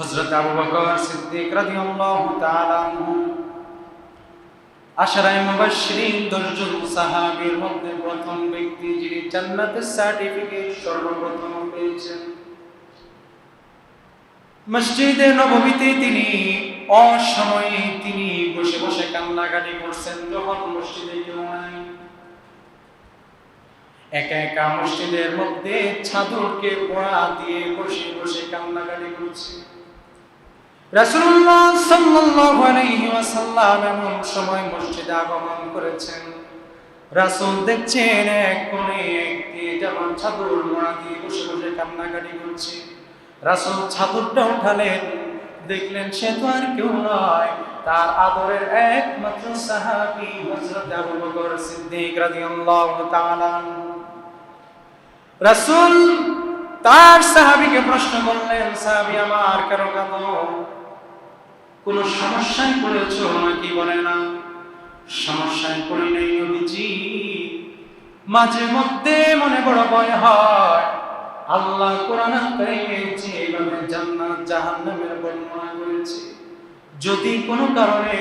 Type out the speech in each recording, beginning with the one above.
হযরত আবু বকর সিদ্দিক রাদিয়াল্লাহু তাআলা আনহু আশরায়ে মুবাশশিরিন সাহাবীর মধ্যে প্রথম ব্যক্তি যিনি জান্নাতের সার্টিফিকেট সর্বপ্রথম পেয়েছেন। মসজিদে নববীতে তিনি অসময়ে তিনি বসে বসে কান্নাকাটি করছেন, যখন মসজিদে কেউ নাই। একা একা মসজিদের মধ্যে ছাদরকে পড়া দিয়ে বসে বসে কান্নাকাটি করছে। সময় আগমন করেছেন। রাসূল দেখছেন এক যেমন দিয়ে উঠালেন, দেখলেন সে তো আর কেউ নয়, তার আদরের একমাত্র সাহাবী হযরত আবু বকর সিদ্দিক রাদিয়াল্লাহু তাআলা রাসূল তার সাহাবীকে প্রশ্ন করলেন, সাহাবী আমার কেন কাঁদো? কোন সমস্যায় পড়েছো নাকি বলে না? সমস্যায় পড়ি নেই নবীজি। মাঝে মধ্যে মনে বড় ভয় হয়। আল্লাহ কোরআন কারিমে যেভাবে জান্নাত জাহান্নামের বর্ণনা করেছে, যদি কোনো কারণে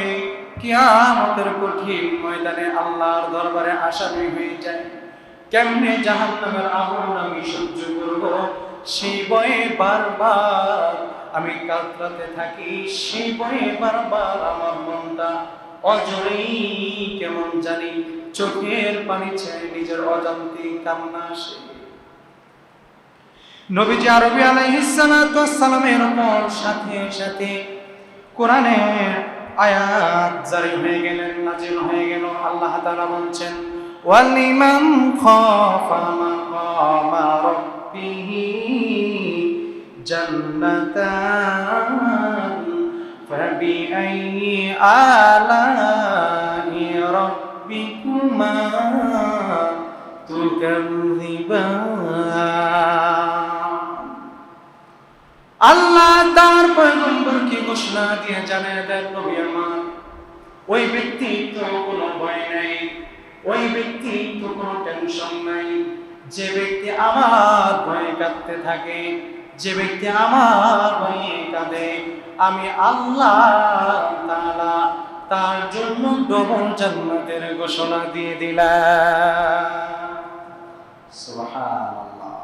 কিয়ামতের কঠিন ময়দানে আল্লাহর দরবারে আসামি হয়ে যায়, কেমনে জাহান্নামের আগুন আমি সহ্য করব? সেই বয়ে বারবার আমি কাতরাতে থাকি সেই বারবার আমার মনটা অজরেই কেমন জানি চোখের পানি ছেড়ে নিজের অজান্তে কান্না আসে। নবীজি আরবি আলাইহিসসালামের উপর সাথে সাথে কোরআনের আয়াত জারি হয়ে গেলেন, নাজিল হয়ে গেল। আল্লাহ তাআলা বলছেন ওয়ালিমান খাফা মাকামা রাব্বিহি জান্নাতান ফাবিআইয়ি আলাই রাব্বিকুমা তুকাযিবান আল্লাহ তার পয়গম্বরকে ঘোষণা দিয়ে জানিয়ে দেন, নবী আমার, ওই ব্যক্তি তো কোনো ভয় নাই, ওই ব্যক্তি তো কোনো টেনশন নাই। যে ব্যক্তি আমার ভয়ে কাঁদতে থাকে যে ব্যক্তি আমার ভয়ে কাঁদে আমি আল্লাহ তাআলা তার জন্য ডবল জান্নাতের ঘোষণা দিয়ে দিলাম সুবহানাল্লাহ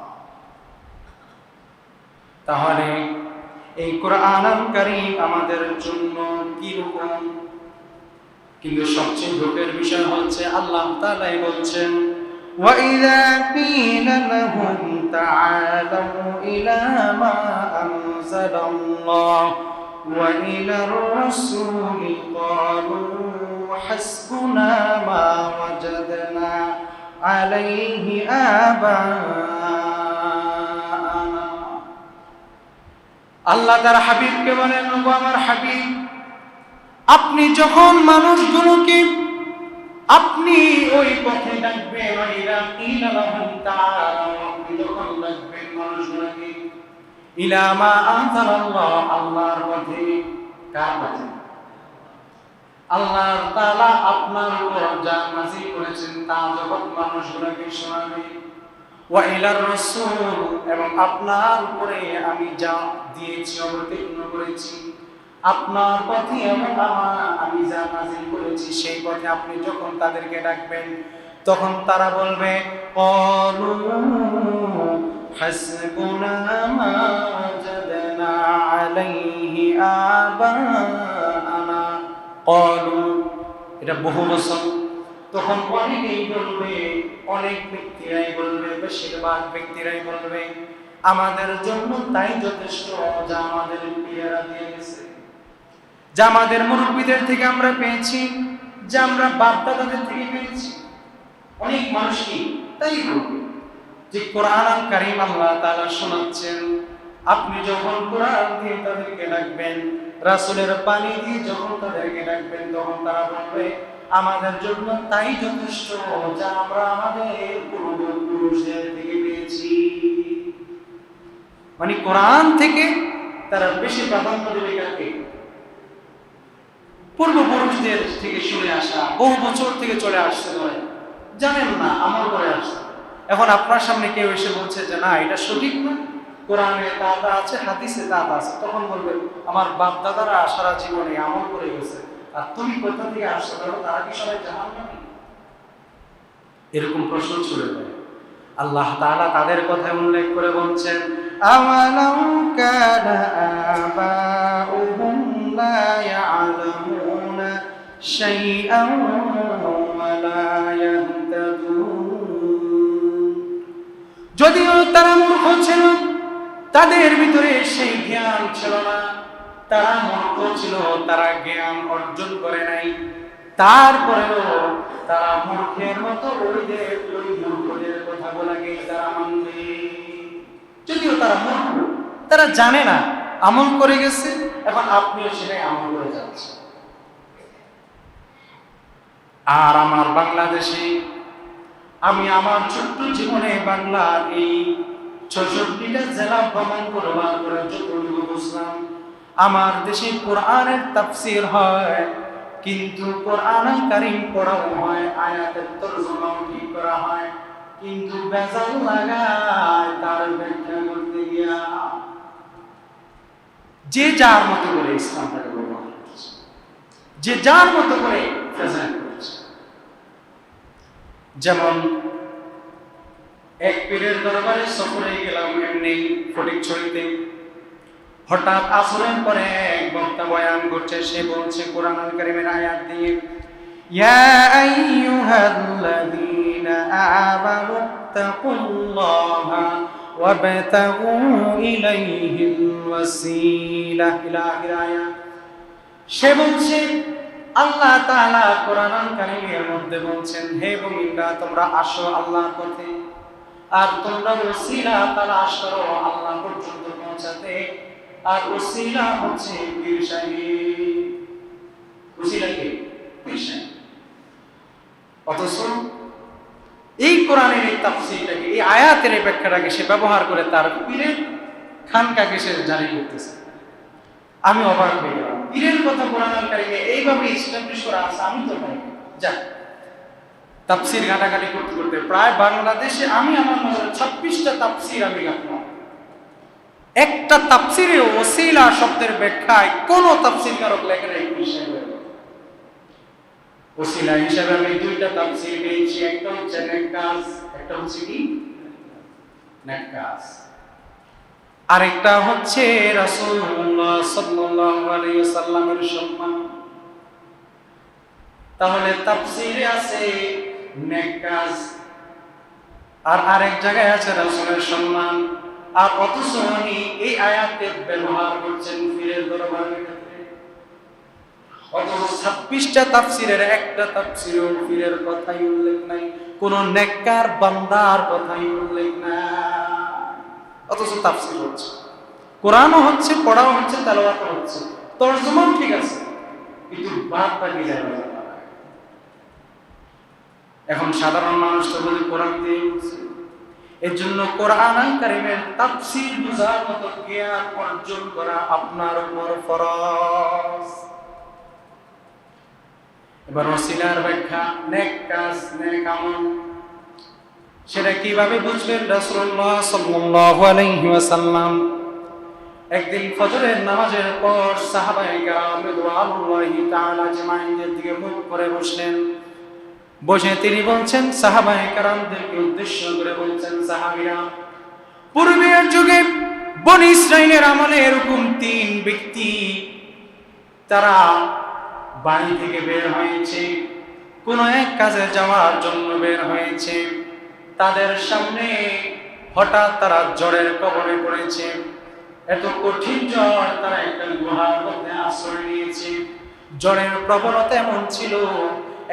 তাহলে এই কোরআন কারীম আমাদের জন্য কি রকম কিন্তু সবচেয়ে দুঃখের বিষয় হচ্ছে আল্লাহ তাআলাই বলছেন وَإِذَا قِيلَ لَهُمْ تَعَالَوْا إِلَى مَا أَنزَلَ اللَّهُ وَإِلَى الرَّسُولِ قَالُوا حَسْبُنَا مَا وَجَدْنَا عَلَيْهِ آبَاءَنَا আল্লাহ তার হাবিবকে বলেন "ওগো আমার হাবিব আপনি যখন মানুষগুলোকে আপনি ওই পথে ডাকবেন ইলামা আনজালাল্লাহ, আল্লাহর পথে কার আল্লাহ আপনার উপর যা নাযিল করেছেন, তা যখন মানুষগুলোকে শোনাবে। ওয়া ইলার এবং আপনার উপরে আমি যা দিয়েছি, অবতীর্ণ করেছি। আপনার পথে আমার আমি যা নাজিল করেছি, সেই পথে আপনি যখন তাদেরকে ডাকবেন, তখন তারা বলবে মা এটা বহু বছর। তখন অনেকেই বলবে, অনেক ব্যক্তিরাই বলবে, বেশিরভাগ ব্যক্তিরাই বলবে, আমাদের জন্য তাই যথেষ্ট যা আমাদের পিয়ারা দিয়ে গেছে। যা আমাদের মুরব্বীদের থেকে আমরা পেয়েছি, যা আমরা বাপ দাদাদের থেকে পেয়েছি। অনেক মানুষ কি তাই বলবে যে কোরআন কারিম আল্লাহ তাআলা শোনাচ্ছেন। আপনি যখন কোরআন দিয়ে তাদেরকে ডাকবেন, রাসূলের পানি দিয়ে যখন তাদেরকে ডাকবেন, তখন তারা বলবে, আমাদের জন্য তাই যথেষ্ট যা আমরা আমাদের পূর্বপুরুষদের থেকে পেয়েছি। মানে কোরআন থেকে তারা বেশি প্রাধান্য দেবে কাকে? পূর্বপুরুষদের থেকে শুনে আসা, বহু বছর থেকে চলে আসছে ধরে জানেন না আমল করে আসছে। এখন আপনার সামনে কেউ এসে বলছে যে, না, এটা সঠিক না। কোরআনে দাদা আছে, হাদিসে দাদা আছে। তখন বলবে, আমার বাপ দাদারা সারা জীবনে আমল করে গেছে। আর তুমি কোথা থেকে আসছো? ধরো তারা কি সবাই জাহান এরকম প্রশ্ন ছুড়ে দেয় আল্লাহ তাআলা তাদের কথা উল্লেখ করে বলছেন, আমালাউ কানা আবাউহুম লা ইয়ালামুনা? ওয়া লা যদিও তারা মূর্খ ছিল, তাদের ভিতরে সেই জ্ঞান ছিল না। তারা মূর্খ ছিল, তারা জ্ঞান অর্জন করে নাই। তারপরেও তারা মূর্খের মতো কথা বলাকে তারা মানবে। যদিও তারা মূর্খ, তারা জানে না, আমল করে গেছে, এখন আপনিও সেটাই আমল করে যাচ্ছেন। আর আমার বাংলাদেশে, আমি আমার ছোট্ট জীবনে বাংলার এই ছষট্টিটা জেলা ভ্রমণ করবার যতটুকু বুঝলাম, আমার দেশে কোরআনের তাফসির হয়, কিন্তু কোরআন কারিম পড়াও হয়, আয়াতের তর্জমাও ঠিক করা হয়, কিন্তু বেজাল লাগায় তার ব্যাখ্যা করতে গিয়া। যে যার মতো করে ইসলামটাকে ব্যবহার করছে, যে যার মতো করে করছে যেমন, এক পীরের দরবারে সফরে গেলাম এমনি ফটিক ছড়িতে। হঠাৎ আসরের পরে এক বক্তা বয়ান করছে, সে বলছে, কোরআন আল কারিমের আয়াত দিয়ে, ইয়া আইয়ুহাল্লাযীনা আমানু তাকুল্লাহা ওয়াসিলা। ইলা আখির আয়াত। সে বলছে আল্লাহ তাআলা কোরআন আল কারিমের মধ্যে বলছেন, হে মুমিনরা, তোমরা আসো আল্লাহর পথে। আর তোমরা ওসিলা তালাশ করো আল্লাহ পর্যন্ত পৌঁছাতে। আর ওসিলা হচ্ছে পীর সাহেব। ওসিলা কি? পীর অথচ এই কোরআনের এই তাফসিরটাকে, এই আয়াতের এই ব্যাখ্যাটাকে সে ব্যবহার করে তার পীরের খানকাকে সে জারি করতেছে। আমি অবাক হয়ে গেলাম। পীরের কথা কোরআন কারিমে এইভাবে ইস্টাবলিশ করা আছে, আমি তো পাই যাক তাফসির ঘাটাঘাটি করতে করতে প্রায় বাংলাদেশে আমি আমার মনে ছাব্বিশটা তাফসির আমি ঘাটলাম একটা তাফসিরে ওসিলা শব্দের ব্যাখ্যায় কোন তাফসির কারক লেখা নেই ওসিলা হিসাবে আমি দুইটা তাফসির পেয়েছি, একটা হচ্ছে নেকাস একটা হচ্ছে কি? নেকাস আরেকটা হচ্ছে রাসূলুল্লাহ সাল্লাল্লাহু আলাইহি সাল্লামের সম্মান। তাহলে তাফসিরে আছে নেকাজ আর আরেক জায়গায় আছে রাসূলের সম্মান। আর অথচ উনি এই আয়াতে ব্যবহার করছেন ফিরের দরবারের ছাব্বিশটা তাফসিরের একটা তাফসিরেও ফিরের কথাই উল্লেখ নাই, কোন নেককার বান্দার কথাই উল্লেখ নাই। অথচ তাফসির হচ্ছে। কোরআনও হচ্ছে, পড়াও হচ্ছে তেলাওয়াত হচ্ছে। তর্জমাও ঠিক আছে, কিন্তু বাদটা কি যাবে এখন সাধারণ মানুষ তো বলি কোরআন দিয়ে উঠছে। এর জন্য কোরআন কারিমের তাফসীর বোঝার মতো জ্ঞান অর্জন করা আপনার উপর ফরজ। এবার ওসিলার ব্যাখ্যা, নেক কাজ, নেক আমল। সেটা কীভাবে বুঝবেন? রাসূলুল্লাহ সাল্লাল্লাহু আলাইহি ওয়াসাল্লাম একদিন ফজরের নামাজের পর সাহাবায়ে কেরাম রিদওয়ানুল্লাহি তাআলা আজমাইনদের দিকে মুখ করে বসলেন। বসে তিনি বলছেন, সাহাবায়ে কেরামদেরকে উদ্দেশ্য করে বলছেন, সাহাবীরা, পূর্বের যুগে বনি ইসরাইলের আমলে এরকম তিন ব্যক্তি তারা বাড়ি থেকে বের হয়েছে। কোন এক কাজে যাওয়ার জন্য বের হয়েছে। তাদের সামনে হঠাৎ তারা জ্বরের কবরে পড়েছে। এত কঠিন জ্বর তারা একটা গুহার মধ্যে আশ্রয় নিয়েছে। জ্বরের প্রবণতা এমন ছিল,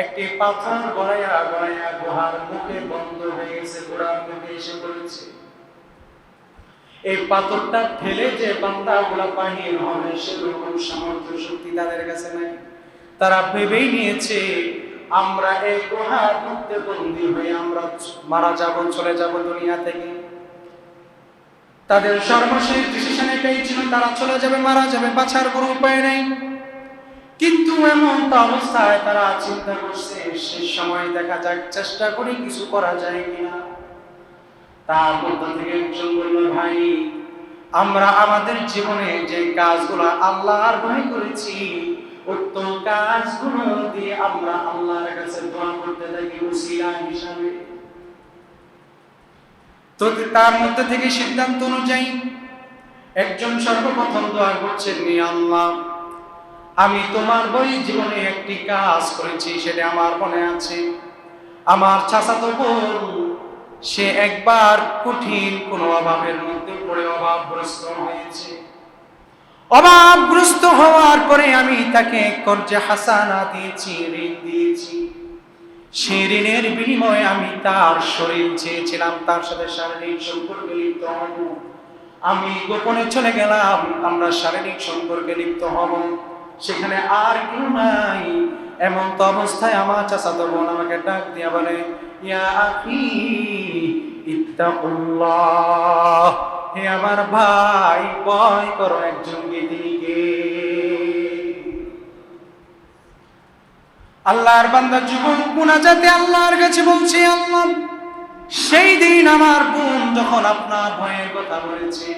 একটি পাথর গড়াইয়া গড়াইয়া গুহার মুখে বন্ধ হয়ে গেছে, গোড়ার মুখে এসে পড়েছে। এই পাথরটা ঠেলে যে বান্দা গুলা বাহির হবে, সেরকম সামর্থ্য শক্তি তাদের কাছে নাই। তারা ভেবেই নিয়েছে আমরা এই গুহার মধ্যে বন্দী হয়ে আমরা মারা যাব, চলে যাব দুনিয়া থেকে। তাদের সর্বশেষ ডিসিশন এটাই ছিল, তারা চলে যাবে, মারা যাবে, বাঁচার কোনো উপায় নেই। কিন্তু এমন তো অবস্থায় তারা চিন্তা করছে সেই সময় দেখা যাক, চেষ্টা করি কিছু করা যায় কিনা। তার মধ্য থেকে একজন বলল, ভাই, আমরা আমাদের জীবনে যে কাজগুলো আল্লাহর ভয় করেছি উত্তম কাজগুলো দিয়ে আমরা আল্লাহর কাছে দোয়া করতে থাকি, উসিলা হিসাবে। তো তার মধ্যে থেকে সিদ্ধান্ত অনুযায়ী একজন সর্বপ্রথম দোয়া করছেন নি আল্লাহ, আমি তোমার বই জীবনে একটি কাজ করেছি, সেটা আমার মনে আছে। আমার চাচাতো বোন সে একবার কঠিন কোনো অভাবের মধ্যে পড়ে অভাবগ্রস্ত হয়েছে। অভাবগ্রস্ত হওয়ার পরে আমি তাকে কর্জে হাসানা দিয়েছি, ঋণ দিয়েছি। সেই ঋণের বিনিময়ে আমি তার শরীর চেয়েছিলাম, তার সাথে শারীরিক সম্পর্কে লিপ্ত হব। আমি গোপনে চলে গেলাম, আমরা শারীরিক সম্পর্কে লিপ্ত হব। সেখানে আর কেউ নাই। এমন তো অবস্থায় আমার চাচাতো বোন আমাকে ডাক দিয়া বলে, ইয়া আখি, ইত্তাকুল্লাহ। হে আমার ভাই, ভয় করো একজন গীতিকে আল্লাহর বান্দা যুবক মুনাজাতে আল্লাহর কাছে বলছে, আল্লাহ, সেই দিন আমার বোন যখন আপনার ভয়ের কথা বলেছে,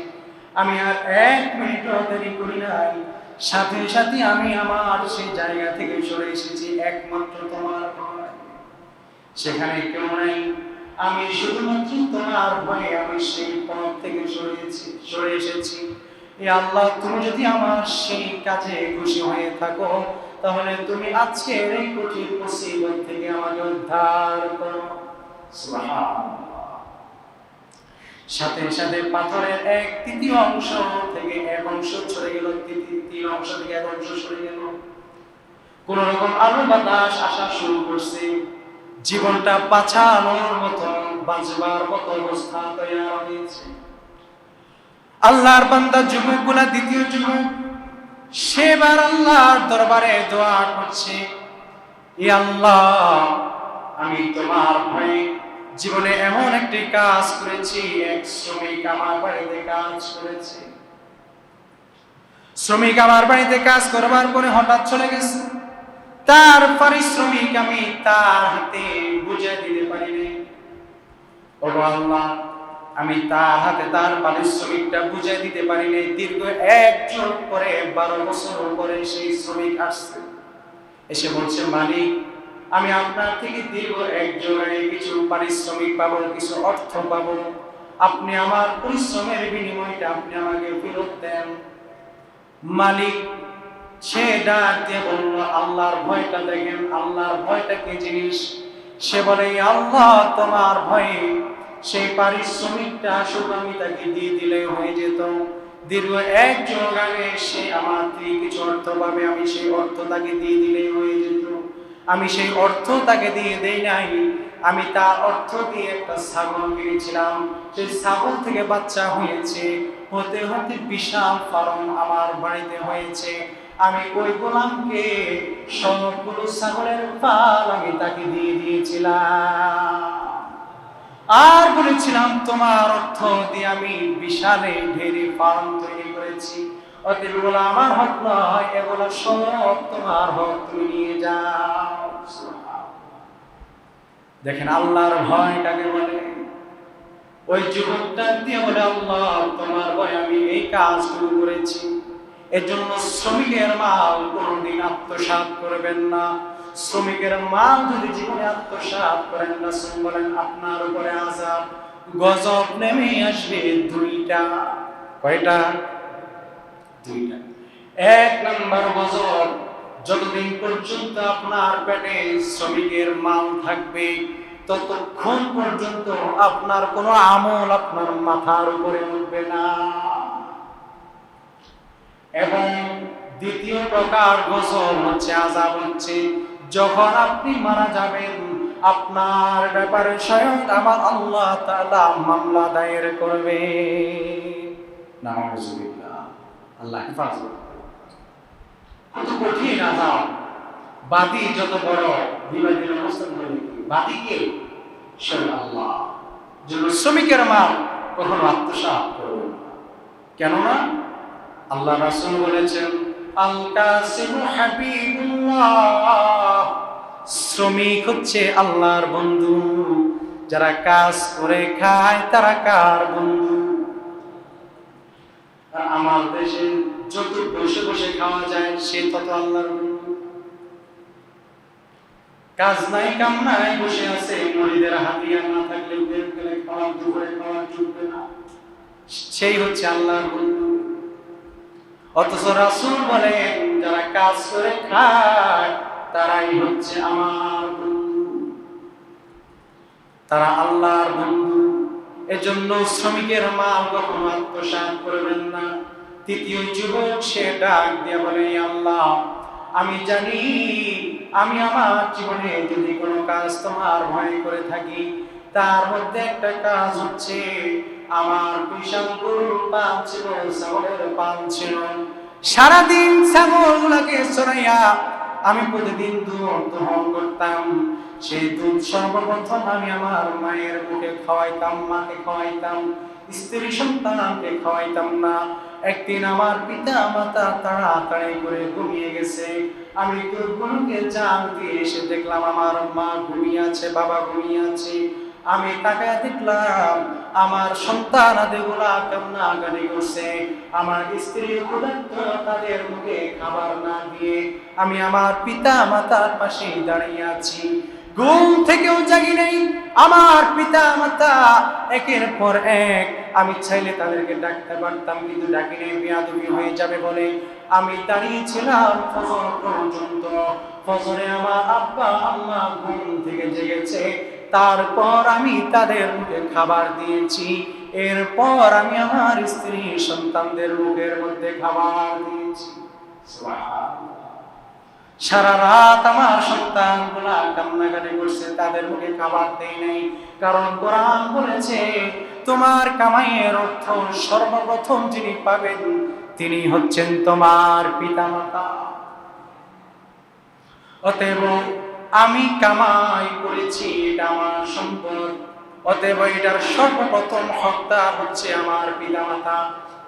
আমি আর এক মিনিট দেরি করি নাই। সাথে সাথে আমি আমার সেই জায়গা থেকে সরে এসেছি, একমাত্র তোমার সেখানে কেউ নাই। আমি শুধুমাত্র তোমার ভয়ে আমি সেই পথ থেকে সরেছি সরে এসেছি। এ আল্লাহ, তুমি যদি আমার সেই কাজে খুশি হয়ে থাকো, তাহলে তুমি আজকের এই কঠিন মুসিবত থেকে আমাকে উদ্ধার করো। সাথে সাথে পাথরের এক তৃতীয় অংশ থেকে এক অংশ সরে গেল, তৃতীয় অংশ থেকে এক অংশ সরে গেল। কোন রকম আলো বাতাস আসা শুরু করছে। জীবনটা বাঁচানোর মতো, বাঁচবার মতো অবস্থা তৈরি হয়েছে। আল্লাহর বান্দা যুবকগুলা, দ্বিতীয় যুবক, সেবার আল্লাহর দরবারে দোয়া করছে ই আল্লাহ, আমি তোমার ভয়ে জীবনে এমন একটি কাজ করেছি, এক শ্রমিক আমার বাড়িতে কাজ করেছে। শ্রমিক আমার বাড়িতে কাজ করবার পরে হঠাৎ চলে গেছে। তার পারিশ্রমিক আমি তার হাতে বুঝে দিতে পারিনি ও আল্লাহ, আমি তার হাতে তার পারিশ্রমিকটা বুঝে দিতে পারিনি দীর্ঘ এক যুগ পরে, বারো বছর পরে সেই শ্রমিক আসছে। এসে বলছে, মালিক, আমি আপনার থেকে দীর্ঘ এক কিছু পারিশ্রমিক পাবো, কিছু অর্থ পাবো। আপনি আমার পরিশ্রমের বিনিময়টা আপনি আমাকে ফেরত দেন। মালিক সে ডাক দিয়ে বলল, আল্লাহর ভয়টা দেখেন, আল্লাহর ভয়টা কি জিনিস? সে বলে, আল্লাহ, তোমার ভয়ে সেই পারিশ্রমিকটা শুধু আমি তাকে দিয়ে দিলে হয়ে যেত। দীর্ঘ এক যুগ আগে সে আমার থেকে কিছু অর্থ পাবে, আমি সেই অর্থ তাকে দিয়ে দিলে হয়ে যেত। আমি সেই অর্থ তাকে দিয়ে দেই নাই, আমি তার অর্থ দিয়ে একটা ছাগল কিনেছিলাম। সেই ছাগল থেকে বাচ্চা হয়েছে, হতে হতে বিশাল ফার্ম আমার বাড়িতে হয়েছে। আমি ওই গোলামকে সবগুলো ছাগলের পাল আমি তাকে দিয়ে দিয়েছিলাম। আর বলেছিলাম, তোমার অর্থ দিয়ে আমি বিশালে ঢেরে ফার্ম তৈরি করেছি। অতএব আমার হক নয়, এগুলো সব তোমার হক, তুমি নিয়ে যাও। দেখেন, আল্লাহর ভয় বলে, ওই যুবকটা দিয়ে বলে, আল্লাহ, তোমার ভয় আমি এই কাজগুলো করেছি। এর জন্য শ্রমিকের মাল কোনোদিন আত্মসাৎ করবেন না। শ্রমিকের মাল যদি জীবনে আত্মসাৎ করেন না বলেন, আপনার উপরে আজাব গজব নেমে আসবে দুইটা। কয়টা? দুইটা। এক নম্বর গজব, যতদিন পর্যন্ত আপনার পেটে শ্রমিকের মাল থাকবে, ততক্ষণ পর্যন্ত আপনার কোনো আমল আপনার মাথার উপরে উঠবে না। এবং দ্বিতীয় প্রকার গজব হচ্ছে আজাব হচ্ছে। যখন আপনি মারা যাবেন, আপনার ব্যাপারে স্বয়ং আমার আল্লাহ তাআলা মামলা দায়ের করবে। নাউজুবিল্লাহ, আল্লাহ হেফাজত কত কঠিন আজাব। বাদী যত বড়, বিবাদীর অবস্থান হয়ে বাদী কে? স্বয়ং আল্লাহ। জন্য শ্রমিকের মাল কখনো আত্মসাৎ করবে কেননা আল্লাহ রাসূল বলেছেন আল কাসিমু হাবিবুল্লাহ। শ্রমিক হচ্ছে আল্লাহর বন্ধু। যারা কাজ করে, খায়, তারা কার বন্ধু? আমার দেশে যত বসে বসে খাওয়া যায়, সে তত আল্লাহর কাজ নাই, কাম নাই, বসে আছে, মরিদের হাতিয়ার না থাকলে খাওয়া দুপুরে খাওয়া চুকবে না। সেই হচ্ছে আল্লাহর বন্ধু। অথচ রাসূল বলেন, যারা কাজ করে খায়, তারাই হচ্ছে আমার তারা আল্লাহর বন্ধু। এজন্য শ্রমিকের মাল কখনো আত্মসাৎ করবেন না। তৃতীয় যুবক সে ডাক দিয়ে বলে আল্লাহ, আমি জানি, আমি আমার জীবনে যদি কোনো কাজ তোমার ভয় করে থাকি, তার মধ্যে একটা কাজ হচ্ছে আমার সারাদিন ছাগলগুলোকে চড়াইয়া আমি প্রতিদিন দুধ করতাম। সেই দুধ সর্বপ্রথম আমি আমার মায়ের মুখে খাওয়াইতাম, মাকে খাওয়াইতাম। স্ত্রী সন্তানকে খাওয়াইতাম না। একদিন আমার পিতা মাতা তাড়াতাড়ি করে ঘুমিয়ে গেছে। আমি দুধগুলোকে জাল দিয়ে এসে দেখলাম আমার মা ঘুমিয়ে আছে, বাবা ঘুমিয়ে আছে। আমি তাকায় দেখলাম, আমার সন্তান আদেগুলা কান্না গানি করছে? আমার স্ত্রী তাদের মুখে খাবার না দিয়ে আমি আমার পিতা মাতার পাশে দাঁড়িয়ে আছি। ঘুম থেকেও জাগি নেই, আমার পিতা মাতা একের পর এক, আমি চাইলে তাদেরকে ডাকতে পারতাম, কিন্তু ডাকি নেই, বেয়াদবি হয়ে যাবে বলে। আমি দাঁড়িয়েছিলাম ফজর পর্যন্ত। ফজরে আমার আব্বা আম্মা ঘুম থেকে জেগেছে তারপর আমি তাদের মুখে খাবার দিয়েছি। এরপর আমি আমার স্ত্রী সন্তানদের মুখের মধ্যে খাবার দিয়েছি। সারা রাত আমার সন্তানগুলা কান্নাকাটি করছে, তাদের মুখে খাবার দেই নাই। কারণ কোরআন বলেছে, তোমার কামাইয়ের অর্থ সর্বপ্রথম যিনি পাবেন, তিনি হচ্ছেন তোমার পিতামাতা। অতএব আমি কামাই করেছি, এটা আমার সম্পদ। অতএব এটার সর্বপ্রথম হকদার হচ্ছে আমার পিতামাতা,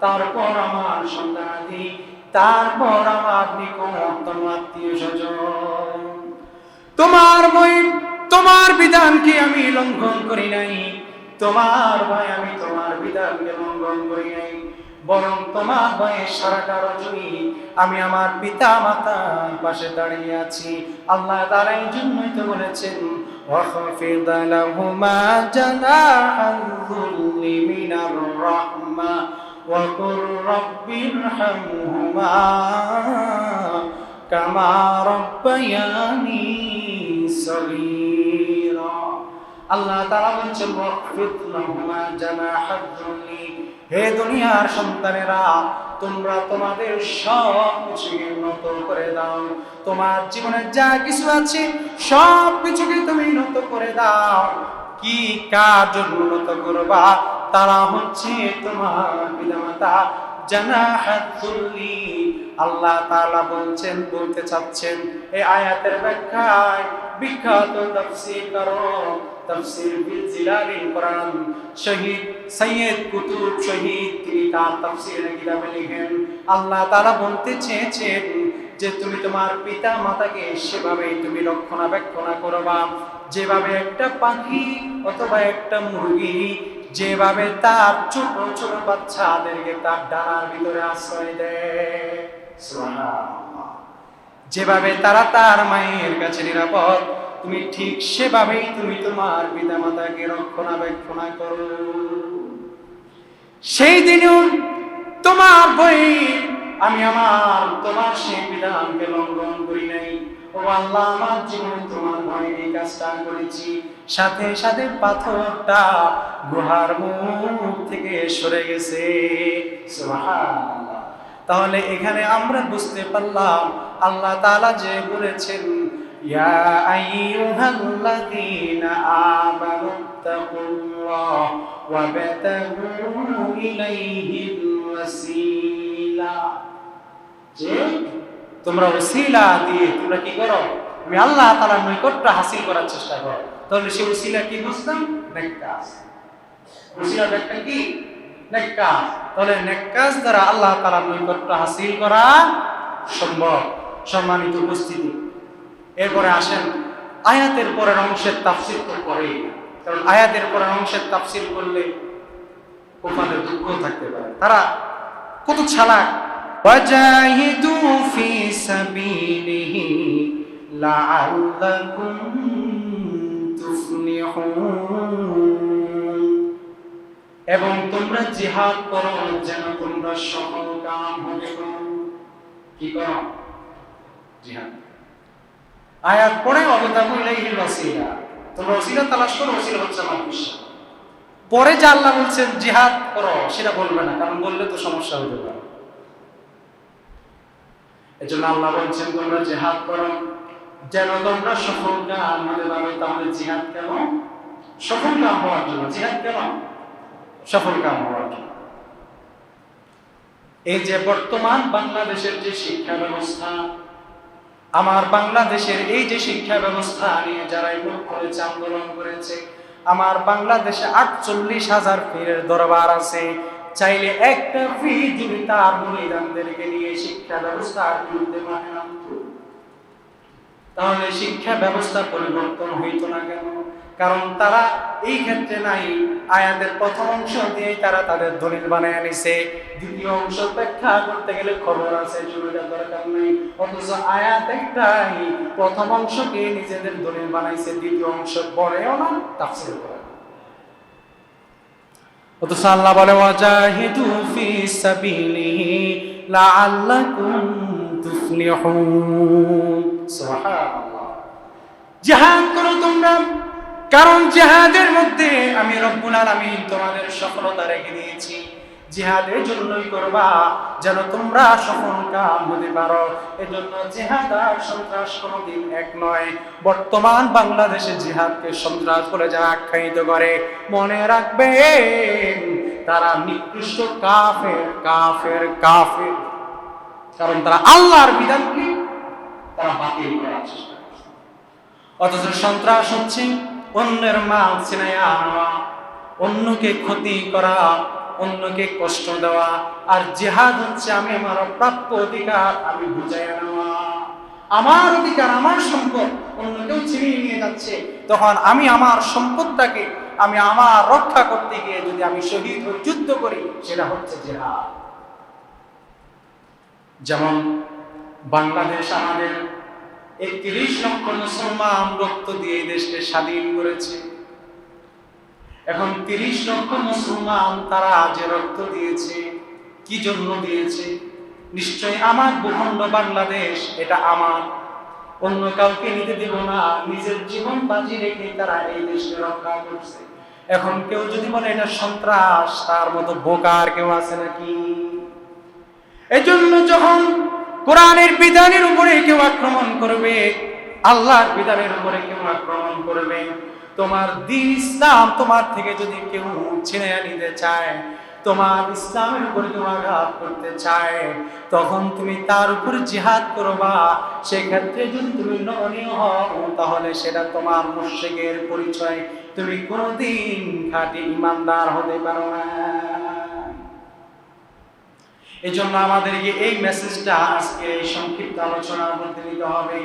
তারপর আমার সন্তানাদি, তারপর আমার নিকটতম আত্মীয় স্বজন। তোমার বই, তোমার বিধানকে আমি লঙ্ঘন করি নাই। তোমার ভয় আমি তোমার বিধানকে লঙ্ঘন করি নাই বরং তোমার ভয়ে সারাটা রজনী আমি আমার পিতা মাতার পাশে দাঁড়িয়ে আছি আল্লাহ তারা এই জন্যই তো বলেছেন وَخَفِضَ لَهُمَا جَنَاحَ الذُّلِّ مِنَ الرَّحْمَةِ وَقُلْ رَبِّ ارْحَمْهُمَا كَمَا رَبَّيَانِي صَغِيرًا আল্লাহ তাআলা বলছেন হে দুনিয়ার সন্তানেরা, তোমরা তোমাদের সব কিছুকে নত করে দাও। তোমার জীবনে যা কিছু আছে, সব কিছুকে তুমি নত করে দাও। কি জন্য নত করবা? তারা হচ্ছে তোমার পিতামাতা জানাহাতুল্লি আল্লাহ তাআলা বলছেন, বলতে চাচ্ছেন এই আয়াতের ব্যাখ্যায় বিখ্যাত তাফসীর করো বিল জিলালিল শহীদ সৈয়দ কুতুব শহীদ, তিনি তার কিতাবে লিখেন, আল্লাহ তাআলা বলতে চেয়েছেন যে তুমি তোমার পিতা মাতাকে সেভাবেই তুমি রক্ষণাবেক্ষণা করবা। যেভাবে একটা পাখি অথবা একটা মুরগি, যেভাবে তার ছোট ছোট বাচ্চাদেরকে তার ডানার ভিতরে আশ্রয় দেয়। যেভাবে তারা তার মায়ের কাছে নিরাপদ তুমি ঠিক সেভাবেই তুমি তোমার পিতা মাতাকে রক্ষণাবেক্ষণা করো। সেই দিনেও তোমার বই আমি আমার তোমার সেই বিধানকে লঙ্ঘন করি নাই। ও আল্লাহ, আমার জীবনে তোমার ভয়ে এই কাজটা করেছি। সাথে সাথে পাথরটা গুহার মুখ থেকে সরে গেছে। তাহলে এখানে আমরা বুঝতে পারলাম, আল্লাহ তাআলা যে বলেছেন ইয়া আইয়ুহাল্লাযীনা আমানু তাকুল্লাহ ওয়াবতাগু ইলাইহিল ওয়াসিলা যে তোমরা ওসিলা দিয়ে তোমরা কি করো? তুমি আল্লাহ তাআলার নৈকট্য হাসিল করার চেষ্টা করো। তাহলে সে ওসিলা কি বুঝলাম নেকাজ ওসিলা ব্যাখ্যা কি? নেকাজ তাহলে নেকাজ দ্বারা আল্লাহ তাআলার নৈকট্য হাসিল করা সম্ভব। সম্মানিত উপস্থিতি। এরপরে আসেন আয়াতের পরের অংশের তাফসির তো করেই না। কারণ আয়াতের পরের অংশের তাফসির করলে ওখানে দুঃখ থাকতে পারে তারা কত ছালাক وجاهدوا في سبيله لعلكم تفلحون এবং তোমরা জিহাদ করো যেন তোমরা সফল কাম হবে কি করো জিহাদ আয়াত পড়ে তালাশ করো হচ্ছে পরে যে আল্লাহ বলছেন, জিহাদ করো, সেটা বলবে না, কারণ বললে তো সমস্যা হতে পারে। এজন্য আল্লাহ বলছেন, তোমরা জিহাদ করো। যেন তোমরা সফল তাহলে জিহাদ কেন? সফল কাম হওয়ার জন্য। জিহাদ কেন? সফল কাম হওয়ার জন্য। এই যে বর্তমান বাংলাদেশের যে শিক্ষা ব্যবস্থা আমার বাংলাদেশের এই যে শিক্ষা ব্যবস্থা নিয়ে যারা লোক করেছে, আন্দোলন করেছে, আমার বাংলাদেশে আটচল্লিশ হাজার ফিরের দরবার আছে। চাইলে একটা ফি যদি তার মহিলাদেরকে নিয়ে শিক্ষা ব্যবস্থা করতে পারে না। তাহলে শিক্ষা ব্যবস্থা পরিবর্তন হইতো না কেন? কারণ তারা এই ক্ষেত্রে নাই। আয়াতের প্রথম অংশ দিয়ে তারা তাদের দলিল বানায় নিছে দ্বিতীয় অংশ ব্যাখ্যা করতে গেলে খবর আছে দরকার অথচ আয়াত একটাই, প্রথম অংশকে নিজেদের দলিল বানাইছে, দ্বিতীয় অংশ পরেও না, তাফসির করে। অথচ আল্লাহ বলে, ওয়াজাহিদু ফি সাবিলিহি লাআল্লাকুম তুফলিহুন। সুবহানাল্লাহ। জিহাদ করো তোমরা। কারণ জিহাদের মধ্যে আমি রব্বুল আলামিন তোমাদের সফলতা রেখে দিয়েছি। জিহাদের জন্যই করবা, যেন তোমরা সফল কাম হতে পারো। এজন্য জিহাদ আর সন্ত্রাস কোনোদিন এক নয়। বর্তমান বাংলাদেশে জিহাদকে সন্ত্রাস বলে যারা আখ্যায়িত করে, মনে রাখবে তারা নিকৃষ্ট কাফের কাফের কাফের। কারণ তারা আল্লাহর বিধানকে তারা বাতিল করার চেষ্টা অথচ সন্ত্রাস হচ্ছে অন্যের মাল ছিনাইয়া আনা অন্যকে ক্ষতি করা, অন্যকে কষ্ট দেওয়া, আর জেহাদ হচ্ছে আমি আমার প্রাপ্য অধিকার, আমি বুঝাইয়া নেওয়া। আমার অধিকার, আমার সম্পদ অন্য কেউ ছিনিয়ে নিয়ে যাচ্ছে। তখন আমি আমার সম্পদটাকে, আমি আমার রক্ষা করতে গিয়ে যদি আমি শহীদ হই, যুদ্ধ করি, সেটা হচ্ছে জেহাদ। যেমন বাংলাদেশ আমাদের একত্রিশ লক্ষ মুসলমান রক্ত দিয়ে এই দেশকে স্বাধীন করেছে। এখন তিরিশ লক্ষ মুসলমান তারা যে রক্ত দিয়েছে, কি জন্য দিয়েছে? নিশ্চয় আমার ভূখণ্ড বাংলাদেশ, এটা আমার। অন্য কাউকে নিতে দেব না, নিজের জীবন বাজি রেখে তারা এই দেশকে রক্ষা করছে। এখন কেউ যদি বলে এটা সন্ত্রাস, তার মতো বোকার কেউ আছে নাকি? এজন্য যখন কোরআনের বিধানের উপরে কেউ আক্রমণ করবে, আল্লাহর বিধানের উপরে কেউ আক্রমণ করবে। তোমার দিন ইসলাম তোমার থেকে যদি কেউ ছিনে নিতে চায়, তোমার ইসলামের উপরে কেউ আঘাত করতে চায়, তখন তুমি তার উপর জিহাদ করবা। সেক্ষেত্রে যদি তুমি নমনীয় হও, তাহলে সেটা তোমার মুর্শিকের পরিচয়। তুমি কোনোদিন খাঁটি ইমানদার হতে পারো না। এই জন্য আমাদেরকে এই মেসেজটা আজকে এই সংক্ষিপ্ত আলোচনার মধ্যে নিতে হবে।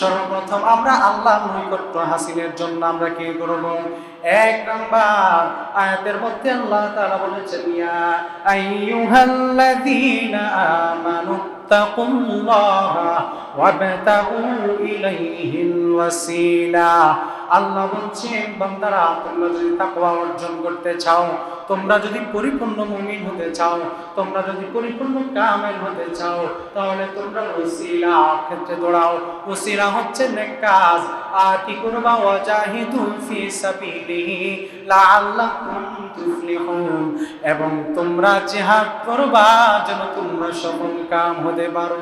সর্বপ্রথম আমরা আল্লাহ নৈকট্য হাসিলের জন্য আমরা কি করব? এক নাম্বার আয়াতের মধ্যে আল্লাহ তাআলা বলেছেন, ইয়া আইয়ুহাল্লাযীনা আমানু তাকুল্লাহা ওয়াবতাগু ইলাইহিল ওয়াসিলা। আল্লাহ বলছেন, বান্দারা, তোমরা যদি তাকওয়া অর্জন করতে চাও, তোমরা যদি পরিপূর্ণ মুমিন হতে চাও, তোমরা যদি পরিপূর্ণ কামেল হতে চাও, তাহলে তোমরা ওসিলা ক্ষেত্রে দৌড়াও। ওসিলা হচ্ছে নেক কাজ। আর কি করবা? ওয়াজাহিদু ফি সাবিলিহি লাআল্লাকুম তুফলিহুন। এবং তোমরা জিহাদ করবা যেন তোমরা সফল কাম হতে পারো।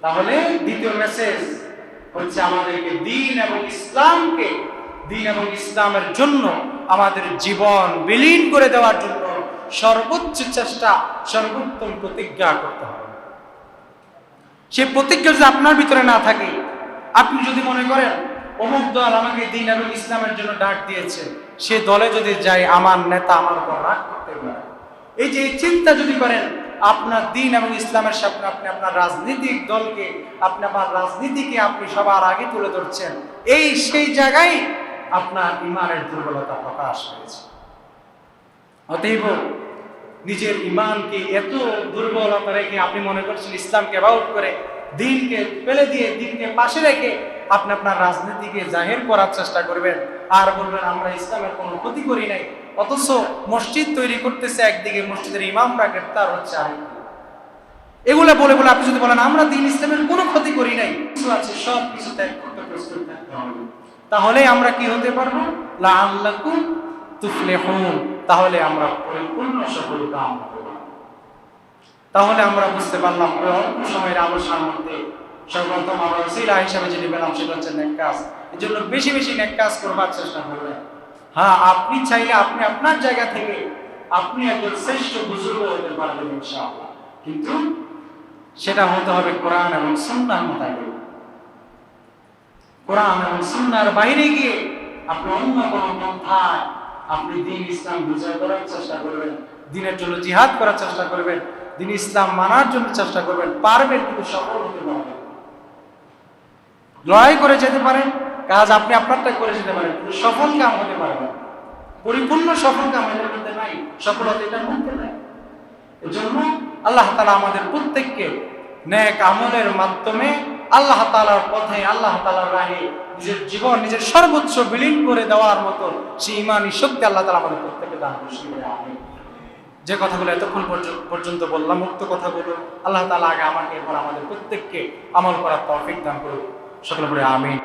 তাহলে দ্বিতীয় মেসেজ হচ্ছে আমাদেরকে দিন এবং ইসলামকে, দিন এবং ইসলামের জন্য আমাদের জীবন বিলীন করে দেওয়ার জন্য সর্বোচ্চ চেষ্টা, সর্বোত্তম প্রতিজ্ঞা করতে হবে। সেই প্রতিজ্ঞা যদি আপনার ভিতরে না থাকে, আপনি যদি মনে করেন, অমুক দল আমাকে দিন এবং ইসলামের জন্য ডাক দিয়েছে, সে দলে যদি যাই আমার নেতা আমার উপর রাগ করতে পারে। এই যে চিন্তা যদি করেন আপনার দিন এবং ইসলামের সামনে আপনি আপনার রাজনৈতিক দলকে, আপনি আপনার রাজনীতিকে আপনি সবার আগে তুলে ধরছেন। এই সেই জায়গায় আপনার ইমানের দুর্বলতা প্রকাশ হয়েছে। অতএব নিজের ইমানকে এত দুর্বলতা রেখে আপনি মনে করছেন ইসলামকে অ্যাবাউট করে দিনকে ফেলে দিয়ে দিনকে পাশে রেখে আপনি আপনার রাজনীতিকে জাহির করার চেষ্টা করবেন। আর বলবেন, আমরা ইসলামের কোনো ক্ষতি করি নাই। অথচ মসজিদ তৈরি করতেছে একদিকে মসজিদের ইমামরা গ্রেপ্তার হচ্ছে আরেকদিকে। এগুলা বলে বলে আপনি যদি বলেন, আমরা দিন ইসলামের কোনো ক্ষতি করি নাই, কিছু আছে, সব কিছু ত্যাগ করতে প্রস্তুত তাহলে আমরা কি হতে পারব? লাআল্লাকুম তুফলিহুন। তাহলে আমরা পরিপূর্ণ সফলতা তাহলে আমরা বুঝতে পারলাম অল্প সময়ের আলোচনার মধ্যে সর্বপ্রথম আমরা সিলা হিসাবে যেটি পেলাম, সেটা হচ্ছে নেক কাজ। এই জন্য বেশি বেশি নেক কাজ করবার চেষ্টা করবেন। হ্যাঁ আপনি চাইলে আপনি আপনার জায়গা থেকে আপনি একজন শ্রেষ্ঠ বুজুর্গ হতে পারবেন কিন্তু সেটা হতে হবে কোরআন এবং সুন্নাহর মোতাবেক। কোরআন এবং সুন্নাহর বাইরে গিয়ে আপনি অন্য কোনো পন্থায় আপনি দিন ইসলাম বিজয় করার চেষ্টা করবেন, দিনের জন্য জিহাদ করার চেষ্টা করবেন, দিন ইসলাম মানার জন্য চেষ্টা করবেন, পারবেন কিন্তু সফল হতে পারবেন। লড়াই করে যেতে পারেন কাজ আপনি আপনারটা করে যেতে পারেন। সফল কাম হতে পারবেন পরিপূর্ণ সফল কাম এটার মধ্যে নাই। সফলতা এটার মধ্যে নাই। এজন্য আল্লাহ তালা আমাদের প্রত্যেককে ন্যাক আমলের মাধ্যমে আল্লাহ তালার পথে, আল্লাহ তালার রাহে নিজের জীবন, নিজের সর্বোচ্চ বিলীন করে দেওয়ার মতো সেই ইমানি শক্তি আল্লাহ তালা আমাদের প্রত্যেককে দান। যে কথাগুলো এতক্ষণ পর্য- পর্যন্ত বললাম, মুক্ত কথাগুলো আল্লাহ তালা আগে আমাকে এরপর আমাদের প্রত্যেককে আমল করার তৌফিক দান করুক। সকলে বলে আমিন।